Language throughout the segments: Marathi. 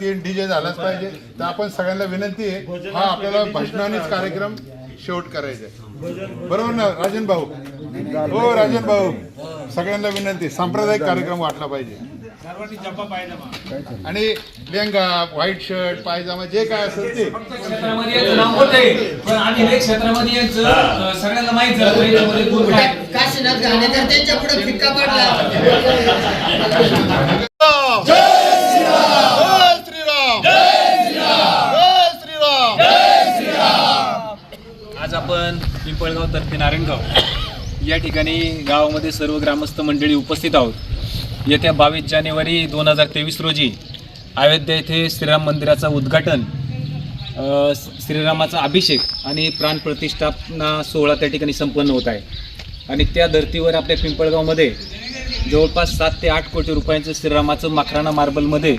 तीन डीजे झालाच पाहिजे. तर आपण सगळ्यांना विनंती आहे हा आपल्याला भजनानेच कार्यक्रम शेवट करायचा आहे. बरोबर ना राजन भाऊ? हो राजन भाऊ. सगळ्यांना विनंती सांप्रदायिक कार्यक्रम वाटला पाहिजे. आणि लेंगा व्हाईट शर्ट पायजामा जे काय असेल ते. सगळ्यांना माहीत झालं पाहिजे याच्यामध्ये गुण काय आहे. काशीनाथ घाणे तर त्यांच्या पुढे फिक्का पडला जय श्रीराम जय श्रीराम आज आपण पिंपळगाव तर्फे नारायणगाव या ठिकाणी गावामध्ये सर्व ग्रामस्थ मंडळी उपस्थित आहोत. येत्या बावीस जानेवारी दोन हजार तेवीस रोजी अयोध्या येथे श्रीराम मंदिराचं उद्घाटन श्रीरामाचा अभिषेक आणि प्राणप्रतिष्ठापना सोहळा त्या ठिकाणी संपन्न होत आहे. आणि त्या धर्तीवर आपल्या पिंपळगावमध्ये जवळपास सात ते आठ कोटी रुपयांचं श्रीरामाचं माखराणा मार्बलमध्ये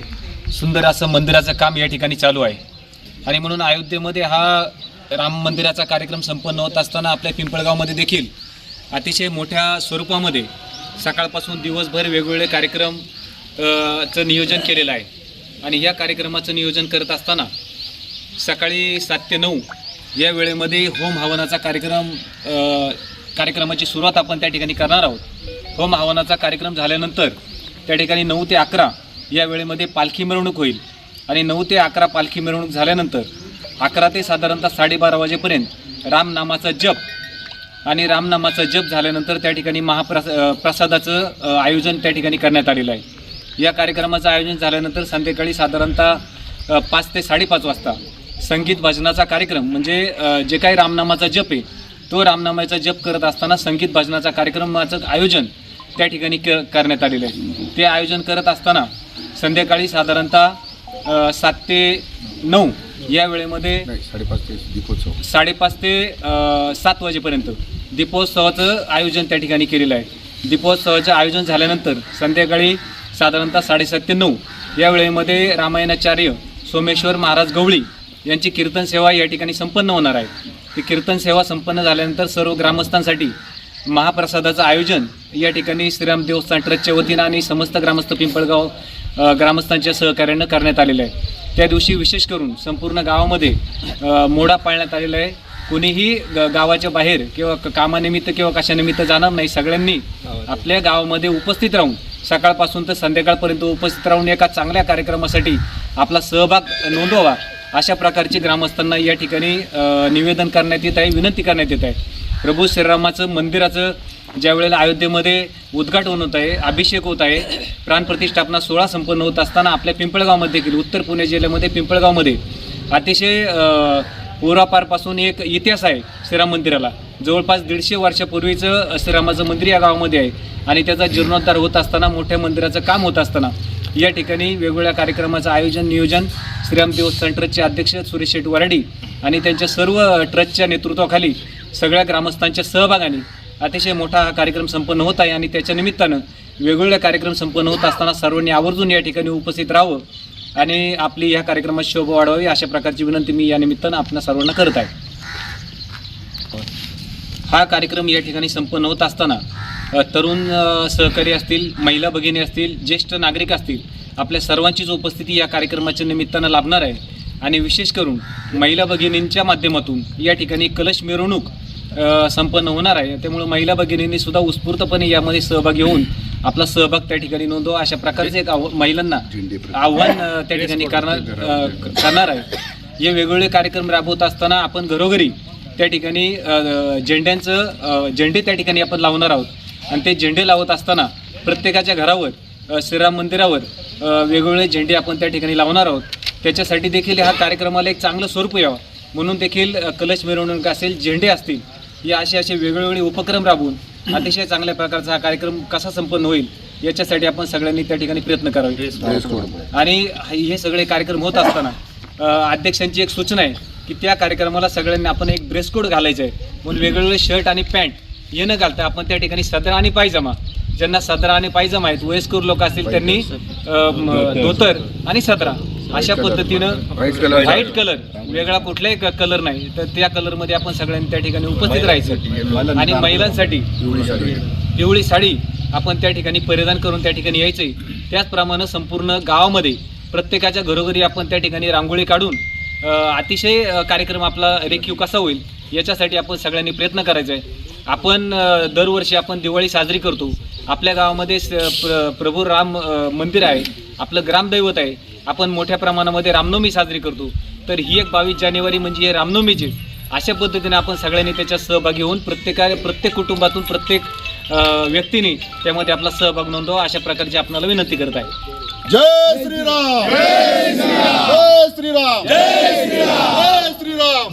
सुंदर असं मंदिराचं काम या ठिकाणी चालू आहे. आणि म्हणून अयोध्येमध्ये हा राम मंदिराचा कार्यक्रम संपन्न होत असताना आपल्या पिंपळगावमध्ये देखील अतिशय मोठ्या स्वरूपामध्ये सकाळपासून दिवसभर वेगवेगळे कार्यक्रम चं नियोजन केलेलं आहे. आणि या कार्यक्रमाचं नियोजन करत असताना सकाळी सात ते नऊ या वेळेमध्ये होम हवनाचा कार्यक्रम कार्यक्रमाची सुरुवात आपण त्या ठिकाणी करणार आहोत. होम हवनाचा कार्यक्रम झाल्यानंतर त्या ठिकाणी नऊ ते अकरा या वेळेमध्ये पालखी मिरवणूक होईल. आणि नऊ ते अकरा पालखी मिरवणूक झाल्यानंतर अकरा ते साधारणतः साडेबारा वाजेपर्यंत रामनामाचा जप आणि रामनामाचा जप झाल्यानंतर त्या ठिकाणी महाप्रसा प्रसादाचं आयोजन त्या ठिकाणी करण्यात आलेलं आहे. या कार्यक्रमाचं आयोजन झाल्यानंतर संध्याकाळी साधारणतः पाच ते साडेपाच वाजता संगीत भजनाचा कार्यक्रम म्हणजे जे काही रामनामाचा जप आहे तो रामनामाचा जप करत असताना संगीत भजनाचा कार्यक्रमाचं आयोजन त्या ठिकाणी क करण्यात आलेलं आहे. ते आयोजन करत असताना संध्याकाळी साधारणतः सात ते नऊ या वेळेमध्ये साडेपाच ते दीपोत्सव. साडेपाच ते अ, सात वाजेपर्यंत दीपोत्सवाचं आयोजन त्या ठिकाणी केलेलं आहे. दीपोत्सवाचं आयोजन झाल्यानंतर संध्याकाळी साधारणतः साडेसात ते नऊ या वेळेमध्ये रामायणाचार्य सोमेश्वर महाराज गवळी यांची कीर्तन सेवा या ठिकाणी संपन्न होणार आहे. ती कीर्तन सेवा संपन्न झाल्यानंतर सर्व ग्रामस्थांसाठी महाप्रसादाचं आयोजन या ठिकाणी श्रीराम देवस्थान ट्रस्टच्या वतीनं आणि समस्त ग्रामस्थ पिंपळगाव अ, ग्रामस्थांच्या सहकार्यानं करण्यात आलेलं आहे. त्या दिवशी विशेष करून संपूर्ण गावामध्ये मोडा पाळण्यात आलेला आहे. कोणीही ग गावाच्या बाहेर किंवा कामानिमित्त किंवा कशानिमित्त जाणार नाही. सगळ्यांनी आपल्या गावामध्ये उपस्थित राहून सकाळपासून तर संध्याकाळपर्यंत उपस्थित राहून एका चांगल्या कार्यक्रमासाठी आपला सहभाग नोंदवावा अशा प्रकारचे ग्रामस्थांना या ठिकाणी निवेदन करण्यात येत आहे विनंती करण्यात येत आहे. प्रभू श्रीरामाचं मंदिराचं ज्या वेळेला अयोध्येमध्ये उद्घाटन होत आहे अभिषेक होत आहे प्राणप्रतिष्ठापना सोहळा संपन्न होत असताना आपल्या पिंपळगावमध्ये देखील उत्तर पुणे जिल्ह्यामध्ये पिंपळगावमध्ये. अतिशय अ, पूर्वापारपासून एक इतिहास आहे श्रीराम मंदिराला. जवळपास दीडशे वर्षापूर्वीचं श्रीरामाचं मंदिर या गावामध्ये आहे आणि त्याचा जीर्णोद्धार होत असताना मोठ्या मंदिराचं काम होत असताना या ठिकाणी वेगवेगळ्या कार्यक्रमाचं आयोजन नियोजन श्रीराम देवस्थान ट्रस्टचे अध्यक्ष सुरेश शेट वराडी आणि त्यांच्या सर्व ट्रस्टच्या नेतृत्वाखाली सगळ्या ग्रामस्थांच्या सहभागाने अतिशय मोठा हा कार्यक्रम संपन्न होत आहे आणि त्याच्या निमित्तानं वेगवेगळे कार्यक्रम संपन्न होत असताना सर्वांनी आवर्जून या ठिकाणी उपस्थित राहावं आणि आपली या कार्यक्रमात शोभा वाढवावी अशा प्रकारची विनंती मी या निमित्तानं आपल्या सर्वांना करत आहे. हा कार्यक्रम या ठिकाणी संपन्न होत असताना तरुण सहकारी असतील महिला भगिनी असतील ज्येष्ठ नागरिक असतील आपल्या सर्वांचीच उपस्थिती या कार्यक्रमाच्या निमित्तानं लाभणार आहे. आणि विशेष करून महिला भगिनींच्या माध्यमातून या ठिकाणी कलश मिरवणूक संपन्न होणार आहे. त्यामुळे महिला भगिनींनी सुद्धा उत्स्फूर्तपणे यामध्ये सहभागी होऊन आपला सहभाग त्या ठिकाणी नोंदवा. अशा प्रकारचे एक आव महिलांना आव्हान त्या ठिकाणी करणार करणार आहे. हे वेगवेगळे कार्यक्रम राबवत असताना आपण घरोघरी त्या ठिकाणी झेंड्यांचं झेंडे त्या ठिकाणी आपण लावणार आहोत. आणि ते झेंडे लावत असताना प्रत्येकाच्या घरावर श्रीराम मंदिरावर वेगवेगळे झेंडे आपण त्या ठिकाणी लावणार आहोत. त्याच्यासाठी देखील ह्या कार्यक्रमाला एक चांगलं स्वरूप यावं. म्हणून देखील कलश मिरवणूक असेल झेंडे असतील या असे असे वेगवेगळे उपक्रम राबवून अतिशय चांगल्या प्रकारचा हा कार्यक्रम कसा संपन्न होईल याच्यासाठी आपण सगळ्यांनी त्या ठिकाणी प्रयत्न करावे. आणि हे सगळे कार्यक्रम होत असताना अध्यक्षांची एक सूचना आहे की त्या कार्यक्रमाला सगळ्यांनी आपण एक ड्रेस कोड घालायचं आहे. म्हणून वेगवेगळे शर्ट आणि पॅन्ट हे न घालता आपण त्या ठिकाणी सदरा आणि पायजमा ज्यांना सदरा आणि पायजमा आहेत वयस्कर लोक असतील त्यांनी धोतर आणि सदरा. अशा पद्धतीनं व्हाईट कलर वेगळा कुठलाही कलर नाही. तर त्या कलरमध्ये आपण सगळ्यांनी त्या ठिकाणी उपस्थित राहायचं. आणि महिलांसाठी पिवळी साडी आपण त्या ठिकाणी परिधान करून त्या ठिकाणी यायचंय. त्याचप्रमाणे संपूर्ण गावामध्ये प्रत्येकाच्या घरोघरी आपण त्या ठिकाणी रांगोळी काढून अतिशय कार्यक्रम आपला रेखीव कसा होईल याच्यासाठी आपण सगळ्यांनी प्रयत्न करायचा आहे. आपण दरवर्षी आपण दिवाळी साजरी करतो. आपल्या गावामध्ये स- प्र प्रभू राम मंदिर आहे. आपलं ग्रामदैवत आहे. आपण मोठ्या प्रमाणामध्ये रामनवमी साजरी करतो. तर ही एक बावीस जानेवारी म्हणजे हे रामनवमीची अशा पद्धतीने आपण सगळ्यांनी त्याच्यात सहभागी होऊन प्रत्येका प्रत्येक कुटुंबातून प्रत्येक व्यक्तीने त्यामध्ये आपला सहभाग नोंदवा अशा प्रकारची आपल्याला विनंती करत आहे. जय श्रीराम! जय श्रीराम! जय श्रीराम! जय श्रीराम!